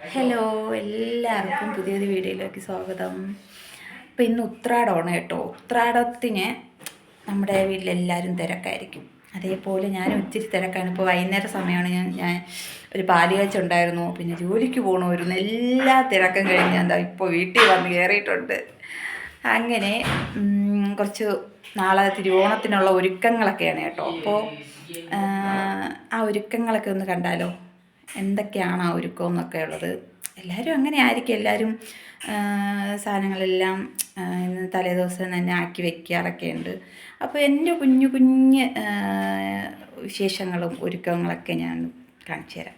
Hello എല്ലാവർക്കും പുതിയൊരു വീഡിയോയിലേക്ക് സ്വാഗതം. അപ്പോൾ ഇന്ന് ഉത്രാടമാണ് കേട്ടോ. ഉത്രാടത്തിന് നമ്മുടെ വീട്ടിലെല്ലാവരും തിരക്കായിരിക്കും. അതേപോലെ ഞാൻ ഒത്തിരി തിരക്കാണ്. ഇപ്പോൾ വൈകുന്നേര സമയമാണ്. ഞാൻ ഞാൻ ഒരു പാലുകാഴ്ച ഉണ്ടായിരുന്നു. പിന്നെ ജോലിക്ക് പോകണമായിരുന്നു എല്ലാ തിരക്കും കഴിഞ്ഞ് എന്താ ഇപ്പോൾ വീട്ടിൽ വന്ന് കയറിയിട്ടുണ്ട് അങ്ങനെ കുറച്ച് നാളെ തിരുവോണത്തിനുള്ള ഒരുക്കങ്ങളൊക്കെയാണ് കേട്ടോ. അപ്പോൾ ആ ഒരുക്കങ്ങളൊക്കെ ഒന്ന് കണ്ടാലോ? എന്തൊക്കെയാണ് ആ ഒരുക്കം എന്നൊക്കെ ഉള്ളത്. എല്ലാവരും അങ്ങനെ ആയിരിക്കും. എല്ലാവരും സാധനങ്ങളെല്ലാം തലേദിവസം തന്നെ ആക്കി വെക്കാറൊക്കെ ഉണ്ട്. അപ്പോൾ എന്റെ കുഞ്ഞു കുഞ്ഞ് വിശേഷങ്ങളും ഒരുക്കങ്ങളൊക്കെ ഞാൻ കാണിച്ചു തരാം.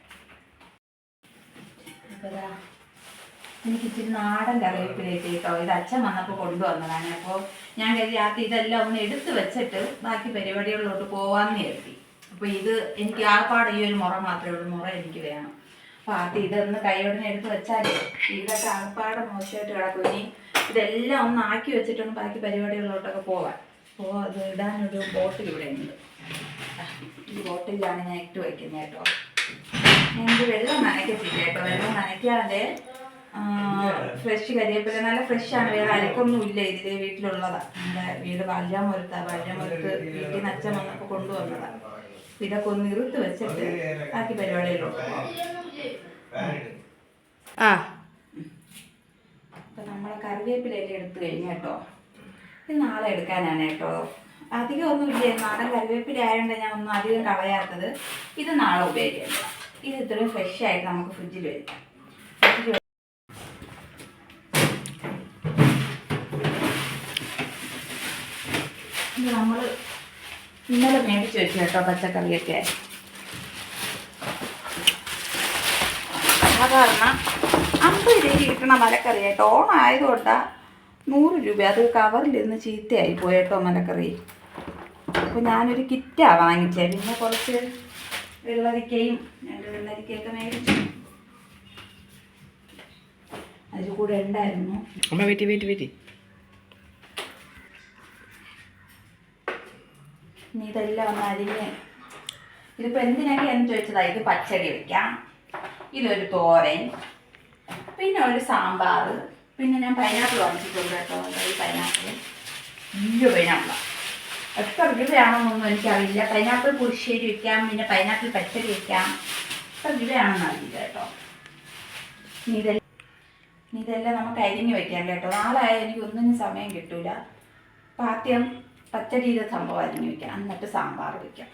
എനിക്ക് ഇച്ചിരി നാടൻ കറിവേപ്പിലേക്ക് കേട്ടോ. ഇത് അച്ഛൻ വന്നപ്പോൾ കൊണ്ടുവന്നതാണ്. അപ്പോൾ ഞാൻ കരുതി ആദ്യം ഇതെല്ലാം ഒന്ന് എടുത്തു വെച്ചിട്ട് ബാക്കി പരിപാടികളിലോട്ട് പോവാമെന്ന് കരുതി. അപ്പോൾ ഇത് എനിക്ക് ആർപ്പാട് ഈ ഒരു മുറ മാത്രമേ ഉള്ളൂ. മുറ എനിക്ക് വേണം. അപ്പോൾ ആദ്യം ഇതൊന്ന് കൈയോടനെ എടുത്ത് വെച്ചാൽ ഇതൊക്കെ ആർപ്പാട് മോശമായിട്ട് കിടക്കും. ഇനി ഇതെല്ലാം ഒന്ന് ആക്കി വെച്ചിട്ടൊന്ന് ബാക്കി പരിപാടികളിലോട്ടൊക്കെ പോവാൻ അപ്പോൾ അത് ഇടാനൊരു ബോട്ടിൽ ഇവിടെ ഉണ്ട്. ഈ ബോട്ടിലാണ് ഞാൻ ഇട്ട് വയ്ക്കുന്നത് കേട്ടോ. ഞങ്ങൾക്ക് വെള്ളം നനയ്ക്കത്തില്ല കേട്ടോ. വെള്ളം നനയ്ക്കാതെ ഫ്രഷ് കരിയപ്പില്ല നല്ല ഫ്രഷ് ആണ്. വേറെ അരക്കൊന്നും ഇല്ല ഇതിലെ വീട്ടിലുള്ളതാ. നമ്മുടെ വീട് ബാല്യാമൊരുത്താ ബാല്യാമൊരുത്ത് വീട്ടിൽ നിന്ന് അച്ഛൻ വന്നപ്പോൾ കൊണ്ടുവന്നതാ. അപ്പൊ ഇതൊക്കെ ഒന്ന് ഇറുത്ത് വെച്ചിട്ട് ബാക്കി പരിപാടികളിലോട്ട് പോകാം ആ. അപ്പൊ നമ്മളെ കറിവേപ്പിലയെല്ലാം എടുത്തു കഴിഞ്ഞു കേട്ടോ. ഇത് നാളെ എടുക്കാനാണ് കേട്ടോ. അധികം ഒന്നും ഇല്ല. നാടൻ കറിവേപ്പില ആയതുകൊണ്ട് ഞാൻ ഒന്നും അധികം കളയാത്തത് ഇത് നാളെ ഉപയോഗിക്കാം. ഇത് ഇത്രയും ഫ്രഷ് ആയിട്ട് നമുക്ക് ഫ്രിഡ്ജിൽ വെക്കാം. ഫ്രിഡ്ജിൽ നമ്മൾ ഇന്നലെ മേടിച്ച് വെച്ചു കേട്ടോ പച്ചക്കറിയൊക്കെ. സാധാരണ അമ്പത് രൂപ കിട്ടണ മലക്കറി കേട്ടോ. ഓണം ആയതുകൊണ്ടാണ് നൂറ് രൂപ. അത് കവറിലിരുന്ന് ചീത്തയായി പോയേട്ടോ മലക്കറി. അപ്പോൾ ഞാനൊരു കിറ്റാണ് വാങ്ങിച്ചേ. പിന്നെ കുറച്ച് വെള്ളരിക്കയും രണ്ട് വെള്ളരിക്കയൊക്കെ മേടിച്ചു. അതിൽ കൂടെ ഉണ്ടായിരുന്നു. അമ്മ വെറ്റി വെറ്റി ഇനി ഇതെല്ലാം ഒന്ന് അരിഞ്ഞ് ഇതിപ്പോൾ എന്ന് ചോദിച്ചതാ ഇത് പച്ചടി വെക്കാം. ഇതൊരു തോരൻ. പിന്നെ ഒരു സാമ്പാർ. പിന്നെ ഞാൻ പൈനാപ്പിൾ വാങ്ങിച്ചിട്ടുണ്ട് കേട്ടോ. ഈ പൈനാപ്പിൾ വലിയ പൈനാപ്പിൾ എത്ര രൂപയാണെന്നൊന്നും എനിക്കറിയില്ല. പൈനാപ്പിൾ പുളിശ്ശേരി വെക്കാം. പിന്നെ പൈനാപ്പിൾ പച്ചടി വെക്കാം. എത്ര രൂപയാണെന്ന് അറിയില്ല കേട്ടോ. ഇതെല്ലാം ഇതെല്ലാം നമുക്ക് അരിഞ്ഞ് വെക്കാം കേട്ടോ. നാളെ എനിക്ക് ഒന്നിനും സമയം കിട്ടൂല. അപ്പം ആദ്യം പച്ചടിയുടെ സംഭവം അരിഞ്ഞ് വെക്കാം എന്നിട്ട് സാമ്പാർ വെക്കാം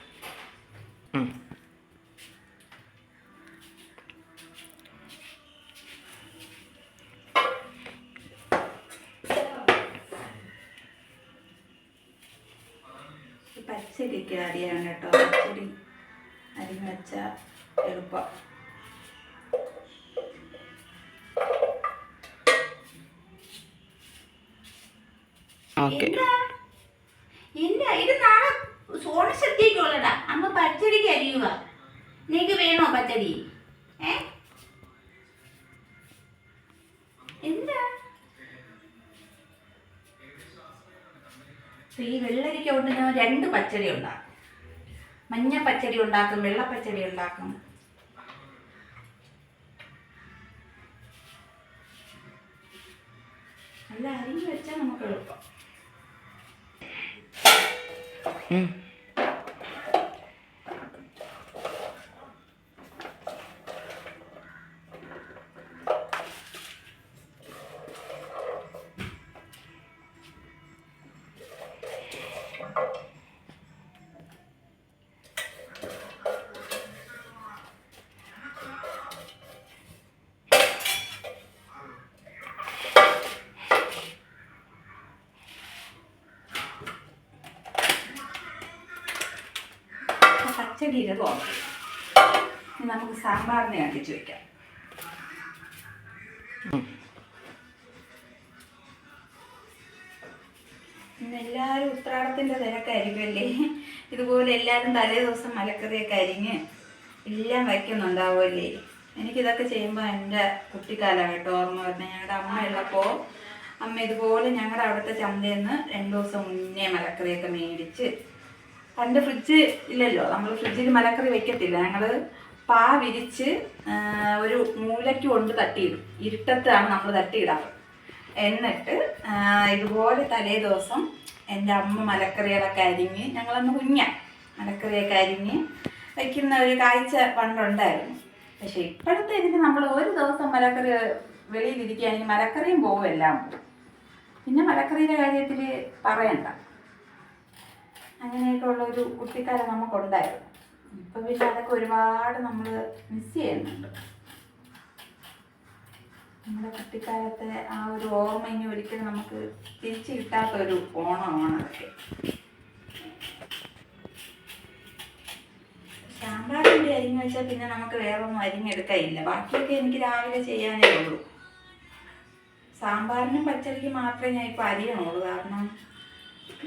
ഈ പച്ചടിക്ക് അരിയാണ് കേട്ടോ. പച്ചടി അരി വെച്ച എളുപ്പം. ഓക്കെ. ഇല്ല ഇത് നാളെ സോണ സദ്യക്കുള്ളതാ അമ്മ പച്ചടിക്ക് അരിയുക നിനക്ക് വേണോ പച്ചടി? ഏ? എന്താ? ഈ വെള്ളരിക്ക കൊണ്ട് ഞാൻ രണ്ട് പച്ചടി ഉണ്ടാക്കും. മഞ്ഞ പച്ചടി ഉണ്ടാക്കും വെള്ള പച്ചടി ഉണ്ടാക്കും. നല്ല അരിഞ്ഞ് വെച്ചാൽ നമുക്ക് എളുപ്പം. ừ. പച്ചടി ഇനി നമുക്ക് സാമ്പാറിനെ അടിച്ചു വെക്കാം. എല്ലാരും എല്ലാവരും ഉത്രാടത്തിന്റെ തിരക്കായിരിക്കുമല്ലേ ഇതുപോലെ എല്ലാവരും തലേ ദിവസം മലക്കറിയൊക്കെ അരിഞ്ഞ് എല്ലാം വയ്ക്കുന്നുണ്ടാവുമല്ലേ? എനിക്കിതൊക്കെ ചെയ്യുമ്പോൾ എന്റെ കുട്ടിക്കാലം കേട്ടോ ഓർമ്മ വരുന്നത്. ഞങ്ങളുടെ അമ്മ ഉള്ളപ്പോൾ അമ്മ ഇതുപോലെ ഞങ്ങളുടെ അവിടുത്തെ ചന്തയിൽ നിന്ന് രണ്ട് ദിവസം മുന്നേ മലക്കറിയൊക്കെ മേടിച്ച് പണ്ട് ഫ്രിഡ്ജ് ഇല്ലല്ലോ. നമ്മൾ ഫ്രിഡ്ജിൽ മലക്കറി വെക്കത്തില്ല. ഞങ്ങൾ പാ വിരിച്ച് ഒരു മൂലയ്ക്ക് കൊണ്ട് തട്ടിയിടും. ഇരുട്ടത്താണ് നമ്മൾ തട്ടിയിടാറ്. എന്നിട്ട് ഇതുപോലെ തലേ ദിവസം എന്റെ അമ്മ മലക്കറികളൊക്കെ അരിഞ്ഞ് ഞങ്ങളന്ന് കുഞ്ഞ മലക്കറിയൊക്കെ അരിഞ്ഞ് വയ്ക്കുന്ന ഒരു കാഴ്ച പണ്ടുണ്ടായിരുന്നു. പക്ഷെ ഇപ്പോഴത്തെ ഇതിന് നമ്മൾ ഒരു ദിവസം മലക്കറി വെളിയിലിരിക്കുകയാണെങ്കിൽ മലക്കറിയും എല്ലാം പിന്നെ മലക്കറിയുടെ കാര്യത്തിൽ പറയണ്ട. അങ്ങനെയൊക്കെ ഉള്ള ഒരു കുട്ടിക്കാലം നമുക്കുണ്ടായിരുന്നു. ഇപ്പം പിന്നെ അതൊക്കെ ഒരുപാട് നമ്മൾ മിസ് ചെയ്യുന്നുണ്ട്. നമ്മുടെ കുട്ടിക്കാലത്തെ ആ ഒരു ഓർമ്മ ഇനി ഒരിക്കലും നമുക്ക് തിരിച്ചു കിട്ടാത്ത ഒരു ഓണമാണ് അതൊക്കെ. സാമ്പാറിന്റെ അരിഞ്ഞ് വെച്ചാൽ പിന്നെ നമുക്ക് വേറെ ഒന്നും അരിഞ്ഞെടുക്കാനില്ല ബാക്കിയൊക്കെ എനിക്ക് രാവിലെ ചെയ്യാനേ ഉള്ളൂ. സാമ്പാറിനും പച്ചടിക്കും മാത്രമേ ഞാൻ ഇപ്പോൾ അരിയണുള്ളൂ. കാരണം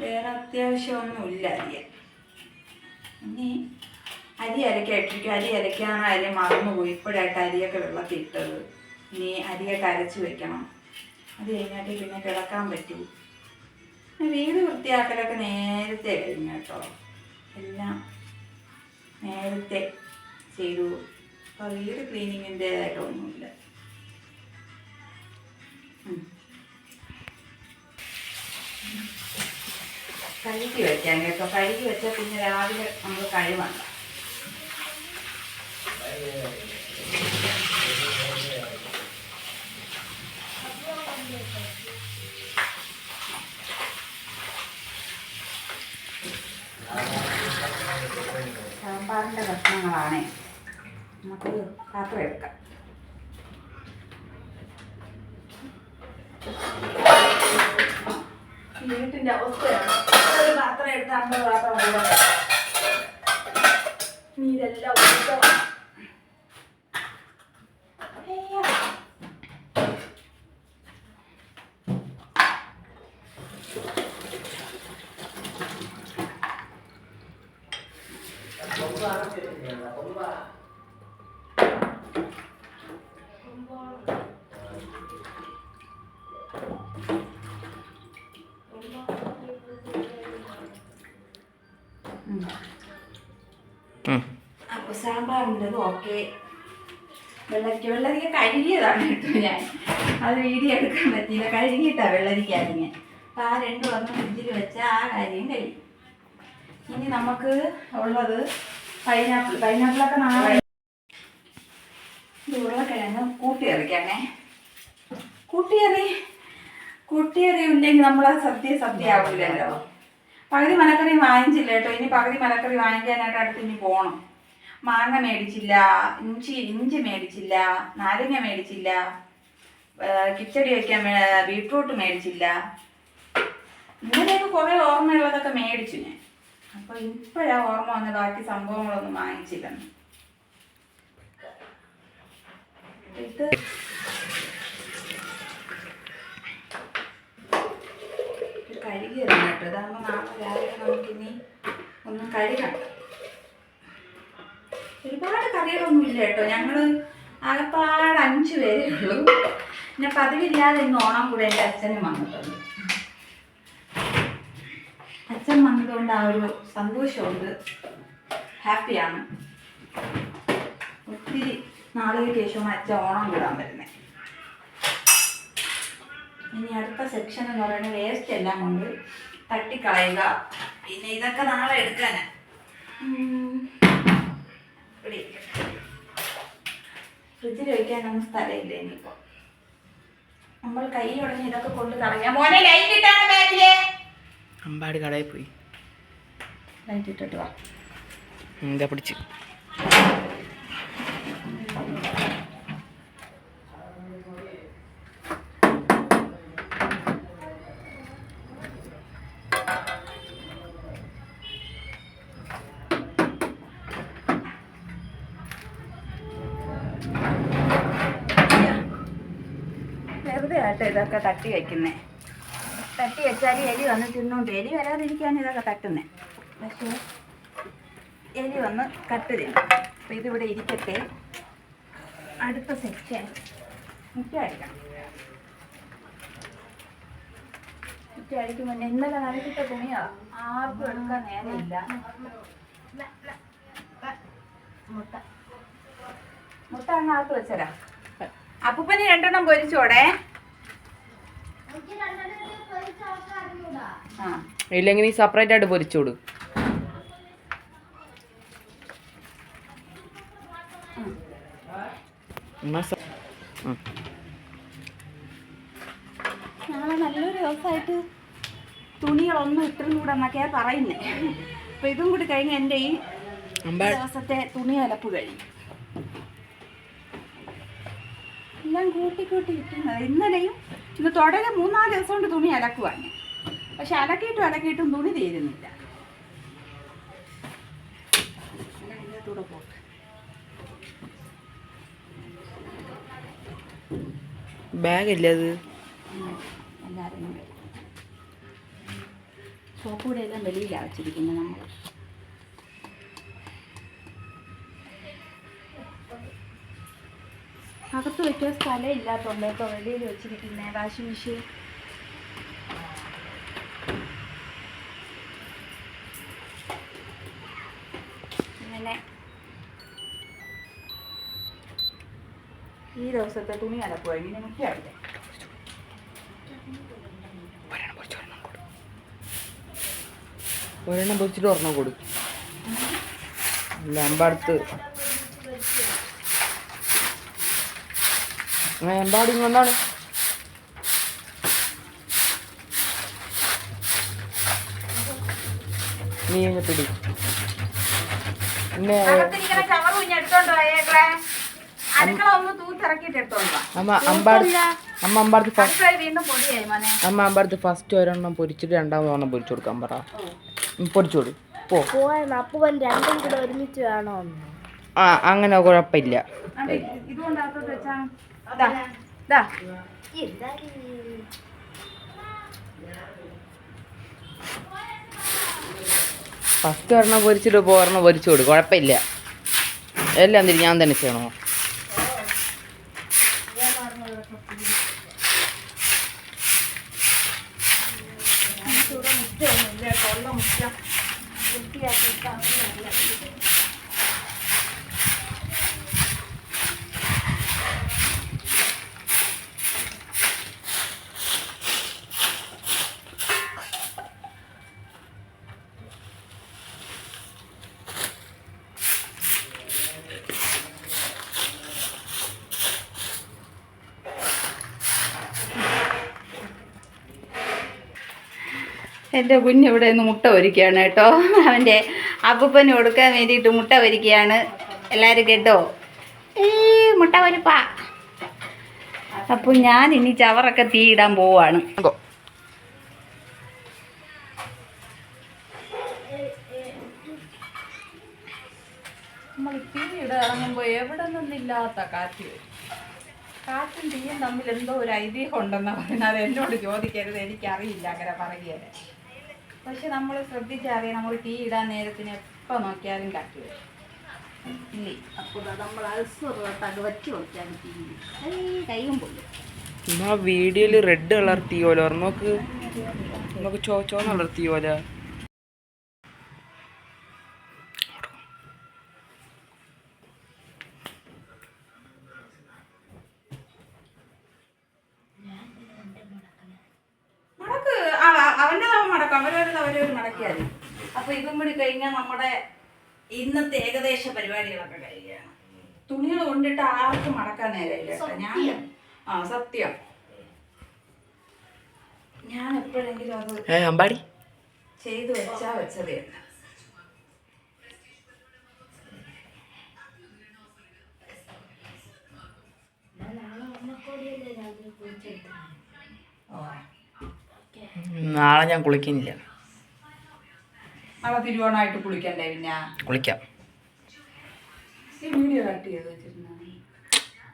വേറെ അത്യാവശ്യമൊന്നുമില്ല അരി ഇനി അരി അരയ്ക്കാൻ ഇട്ടിരിക്കും അരി അരക്കാണ് അരി മറന്നുപോയി. ഇപ്പോഴായിട്ട് അരിയൊക്കെ വെള്ളത്തിൽ ഇട്ടത് ഇനി അരിയൊക്കെ അരച്ച് വെക്കണം. അത് കഴിഞ്ഞിട്ട് പിന്നെ കിടക്കാൻ പറ്റൂ. വീട് വൃത്തിയാക്കലൊക്കെ നേരത്തെ കഴിഞ്ഞു കേട്ടോ. എല്ലാം നേരത്തെ ചെയ്തു. അപ്പോൾ വീട് ക്ലീനിങ്ങിന്റേതായിട്ടൊന്നുമില്ല കഴുകി വെക്കാൻ കേട്ടോ. കഴുകി വെച്ചാൽ പിന്നെ രാവിലെ നമ്മൾ കഴിവണ്ട. സാമ്പാറിന്റെ കഷ്ണങ്ങളാണേ നമുക്കൊരു പാത്രം എടുക്കാം. ഈ വീട്ടിന്റെ അവസ്ഥയാണ് ഒരു പാത്രം എടുത്ത് അമ്പത് പാത്രം കൊണ്ടുവരണം. നീരെല്ലാം ഒഴിക്കണം. അയ്യോ. ഉം. സാമ്പാറിന്റെത് ഓക്കെ. വെള്ളരിക്ക വെള്ളരിക്ക കഴുകിയതാണ് കേട്ടോ ഞാൻ. അത് വീഡിയോ എടുക്കാൻ പറ്റിയില്ല. കഴുകിയിട്ടാ വെള്ളരിക്ക അരിഞ്ഞ്. അപ്പം ആ രണ്ട് വന്ന് ഫ്രിഡ്ജിൽ വെച്ച ആ കാര്യം കഴിയും. ഇനി നമുക്ക് ഉള്ളത് പൈനാപ്പിൾ പൈനാപ്പിളൊക്കെ നാളെ ഉരുളക്കിഴങ്ങ് കൂട്ടിയറിക്കാമേ കൂട്ടിയറി കൂട്ടിയറി ഉണ്ടെങ്കിൽ നമ്മൾ സദ്യ സദ്യ ആവില്ലല്ലോ പകുതി മലക്കറി വാങ്ങിച്ചില്ല കേട്ടോ. ഇനി പകുതി മലക്കറി വാങ്ങിക്കാനായിട്ട് അടുത്ത് ഇനി പോകണം മാങ്ങ മേടിച്ചില്ല ഇഞ്ചി ഇഞ്ചി മേടിച്ചില്ല നാരങ്ങ മേടിച്ചില്ല കിച്ചടി വയ്ക്കാൻ ബീട്രൂട്ട് മേടിച്ചില്ല. ഇങ്ങനെയൊക്കെ കുറേ ഓർമ്മയുള്ളതൊക്കെ മേടിച്ചു ഞാൻ. അപ്പോൾ ഇപ്പോഴാ ഓർമ്മ വന്ന ബാക്കി സംഭവങ്ങളൊന്നും വാങ്ങിച്ചില്ലെന്ന്. ഇത് കഴുകിയിരുന്നു കേട്ടോ. ഇതാകുമ്പോൾ നാളെ രാവിലെ നമുക്കിനി ഒന്ന് കഴുകണം. ഇല്ല കേട്ടോ. ഞങ്ങൾ ആകെപ്പാട് അഞ്ച് പേരേ ഉള്ളൂ. പിന്നെ പതിവില്ലാതെ ഇന്ന് ഓണം കൂടെ എന്റെ അച്ഛനും വന്നിട്ടുണ്ട്. അച്ഛൻ വന്നതുകൊണ്ട് ആ ഒരു സന്തോഷമുണ്ട്. ഹാപ്പിയാണ്. ഒത്തിരി നാളുകൾക്ക് ശേഷമാണ് അച്ഛൻ ഓണം കൂടാൻ വരുന്നത്. ഇനി അടുത്ത സെക്ഷൻ എന്ന് പറയുന്നത് വേസ്റ്റ് എല്ലാം കൊണ്ട് തട്ടിക്കളയുക. പിന്നെ ഇതൊക്കെ നാളെ എടുക്കാനാണ് ഉം. ഫ്രിഡ്ജിൽ വെക്കാനൊന്നും സ്ഥലമില്ല ഇനിയിപ്പോ. നമ്മൾ കൈ ഉടഞ്ഞ് ഇതൊക്കെ കൊണ്ട് കളയാം. മോനെ ലൈറ്റ് ഇട്ടാണ് ബാക്കിൽ അമ്പാടി കടയിൽ പോയി. ലൈറ്റ് ഇട്ടിട്ട് വാ. പിടിച്ച്. ആട്ടോ ഇതൊക്കെ തട്ടി വെക്കുന്നേ. തട്ടി വെച്ചാൽ എലി വന്ന് തിന്നുകൊണ്ട് എലി വരാതിരിക്കാൻ ഇതൊക്കെ തട്ടുന്നേ. പക്ഷേ എലി വന്ന് കട്ട് അപ്പം ഇതിവിടെ ഇരിക്കട്ടെ. അടുത്ത സെക്ഷൻ മുറ്റായിരിക്കണം മുറ്റായിരിക്കും ഇന്നലെ നനച്ചിട്ട തുണിയാ. ആർക്കും എടുക്കാൻ നേരമില്ല മുട്ട. മുട്ട അങ്ങ് ആർക്ക് വെച്ചരാ. അപ്പൂപ്പന് രണ്ടെണ്ണം പൊരിച്ചോടെ. ഇല്ലെങ്കിൽ നീ സെപ്പറേറ്റ് ആയിട്ട് പൊരിച്ചോട്. ഞങ്ങളെ നല്ലൊരു ദിവസമായിട്ട് തുണികളൊന്നും ഇത്രയും കൂടെ എന്നൊക്കെയാ പറയുന്നേ. അപ്പൊ ഇതും കൂടി കഴിഞ്ഞ് എന്റെ ഈ ദിവസത്തെ തുണി അലപ്പ് കഴിയും എല്ലാം കൂട്ടി കൂട്ടി ഇട്ടുന്നത് ഇന്നലെയും ഇന്ന് തുടരെ മൂന്നാൽ ദിവസം കൊണ്ട് തുണി അലക്കുവാണ്. പക്ഷെ അലക്കിയിട്ടും അലക്കിയിട്ടും തുണി തീരുന്നില്ല. അല്ല, ഇതിനകത്തൂടെ പോട്ടെ. ബാഗല്ലേ അത്? എല്ലാവരും കൂടെ. എല്ലാം വെളിയിലാണ് വെച്ചിരിക്കുന്നത് നമ്മൾ അകത്ത് വയ്ക്കാൻ സ്ഥലം ഇല്ലാത്തതുകൊണ്ട് ഇപ്പോൾ വെളിയിൽ വെച്ചിരിക്കുന്നത് വാഷിംഗ് മെഷീൻ ഇങ്ങനെ. ഈ ദിവസത്തെ തുണി അലക്കുക ഇങ്ങനെ മുഖ്യമാവില്ലേ ഒരെണ്ണം പൊരിച്ച് ഒരെണ്ണം കൊടുക്കും ഒരെണ്ണം പൊരിച്ചിട്ട് ഒരെണ്ണം കൊടു. അല്ല അമ്പാടുത്ത് എമ്പാടി വന്നാണ് നീ എന്നെ പിടി പിന്നെ അകത്തിരിക്കുന്ന ചവറ് കുഞ്ഞ് എടുത്തോണ്ട് പോയേക്കളെ ഒന്ന് തൂത്തിറക്കിയിട്ട് എടുത്തോണ്ട് വാ. അമ്മ അമ്പാട് അമ്മ അമ്പാടത്ത് ഫസ്റ്റ് ഒരെണ്ണം പൊരിച്ചിട്ട് രണ്ടാമത് ഒരെണ്ണം പൊരിച്ചു കൊടുക്കാൻ പറ. ഉം, പൊരിച്ചു പോ. പോവാൻ അപ്പൂപ്പൻ രണ്ടും കൂടെ ഒരുമിച്ച് വേണോ ആ അങ്ങനെ കുഴപ്പമില്ല. Да. ദാ. ഫസ്റ്റ് ഒരെണ്ണം പൊരിച്ചിട്ട് പോ ഒരെണ്ണം പൊരിച്ചു കൊടുക്കും. കുഴപ്പമില്ല. എല്ലാം തിരി ഞാൻ തന്നെ ചെയ്യണോ? നമുക്കിവിടെ എന്റെ കുഞ്ഞിവിടെ നിന്ന് മുട്ട ഒരുക്കുകയാണ് കേട്ടോ. അവന്റെ അപ്പൂപ്പന് കൊടുക്കാൻ വേണ്ടിയിട്ട് മുട്ട ഒരുക്കുകയാണ് എല്ലാവരും കേട്ടോ? ഈ മുട്ട ഒരുപ്പാ അപ്പോൾ ഞാൻ ഇനി ചവറൊക്കെ തീ ഇടാൻ പോവാണ്. നമ്മൾ തീ എവിടെ നിന്നില്ലാത്ത കാറ്റ്? വരും കാറ്റും തീയും തമ്മിൽ എന്തോ ഒരു ഐതിഹ്യം ഉണ്ടെന്നാണ് പറയുന്നത്. അത് എന്നോട് ചോദിക്കരുത് എനിക്കറിയില്ല അങ്ങനെ പറയുകയല്ലേ പക്ഷെ നമ്മൾ ശ്രദ്ധിച്ചറിയാം നമ്മൾ തീ ഇടാൻ നേരത്തിന് എപ്പോൾ നോക്കിയാലും കട്ടി വരും. ഇല്ലേ? അപ്പോൾ നമ്മൾ അൽസുറത്തൊക്കെ വെച്ച് നോക്കിയാൽ തീ ഏയ് കൈയും പോയി പിന്നെ ആ വീഡിയോയിൽ റെഡ് കളർ തീയോല നോക്ക്? നമുക്ക് ചോ ചോ കളർ തീ മടക്ക് അവരവരത് അവരവർ മടക്കിയാൽ അപ്പൊ ഇതും കൂടി കഴിഞ്ഞാൽ നമ്മുടെ ഇന്നത്തെ ഏകദേശ പരിപാടികളൊക്കെ കഴിയുകയാണ്. തുണികൾ കൊണ്ടിട്ട് ആർക്കും മടക്കാൻ നേരമില്ല ഞാൻ ആ സത്യം. ഞാൻ എപ്പോഴെങ്കിലും അത് ചെയ്തു വെച്ചാ വെച്ചത് നാളെ ഞാൻ കുളിക്കുന്നില്ല. നാളെ തിരുവോണമായിട്ട് കുളിക്കണ്ടേ പിന്നെ? കുളിക്കാം. ഈ വീഡിയോ കട്ട് ചെയ്ത് വെച്ചിരുന്ന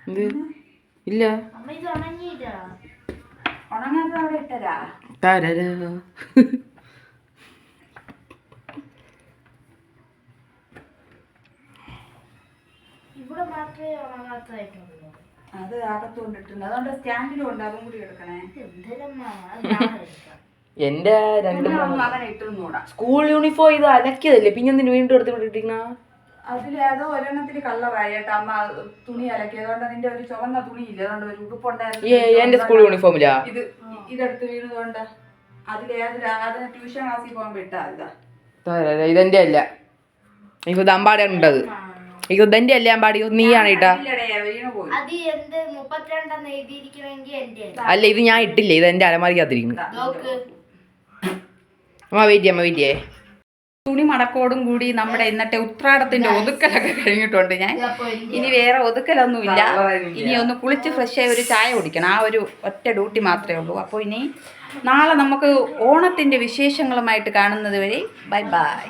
എന്ത്? ഇല്ല. അമ്മ ഇത് ഉണങ്ങിയിട്ടാ ഉണങ്ങാത്ത അവിടെ ഇട്ടരാ. തരരാ. ഇവിടെ മാത്രമേ ഉണങ്ങാത്തതായിട്ടുള്ളൂ. അത് അകത്തുകൊണ്ടിട്ടുണ്ട് അതുകൊണ്ട് സ്റ്റാൻഡിലും ഉണ്ട്. അതും കൂടി എടുക്കണേ. എടുക്കാം. എന്റെ രണ്ട് സ്കൂൾ യൂണിഫോം ഇത് അലക്കിയതല്ലേ? പിന്നെ എന്തിനു വീണ്ടും എടുത്ത് വിട്ടിട്ടിങ്ങ ഒരെണ്ണത്തിൽ കേട്ടോ. അമ്മ തുണി അതിന്റെ ഒരു ചുവന്ന തുണി ഇല്ല? അതുകൊണ്ട് ഒരു ഉടുപ്പുണ്ടായിരുന്നു. ഏ എന്റെ സ്കൂൾ യൂണിഫോമിലാ ഇത് ഇതെടുത്ത് വീണതുകൊണ്ട് അതിലേത് അത് ട്യൂഷൻ ക്ലാസ്സിൽ പോകാൻ വിട്ടാ ഇതാ. ഇതെന്റെ അല്ല. എനിക്ക് ദമ്പാടെ ഉണ്ടത് എനിക്ക് ഇതെന്റെ അല്ല അമ്പാടി? നീയാണ് ഇട്ടാ ഇല്ലടേ, വീണ് അത് എന്ത് മുപ്പത്തിരണ്ടെന്ന് എഴുതിയിരിക്കണമെങ്കിൽ എന്റെ അല്ല? ഇത് ഞാൻ ഇട്ടില്ല. ഇത് എന്റെ അലമാരിക്കകത്തിരിക്കുന്നു. അമ്മ വെയിറ്റ് അമ്മ വെയിറ്റ് തുണി മടക്കോടും കൂടി നമ്മുടെ ഇന്നത്തെ ഉത്രാടത്തിന്റെ ഒതുക്കലൊക്കെ കഴിഞ്ഞിട്ടുണ്ട്. ഞാൻ ഇനി വേറെ ഒതുക്കലൊന്നുമില്ല. ഇനി ഒന്ന് കുളിച്ച് ഫ്രഷ് ആയി ഒരു ചായ കുടിക്കണം. ആ ഒരു ഒറ്റ ഡ്യൂട്ടി മാത്രമേ ഉള്ളൂ. അപ്പോൾ ഇനി നാളെ നമുക്ക് ഓണത്തിന്റെ വിശേഷങ്ങളുമായിട്ട് കാണുന്നത് വരെ ബൈ ബൈ.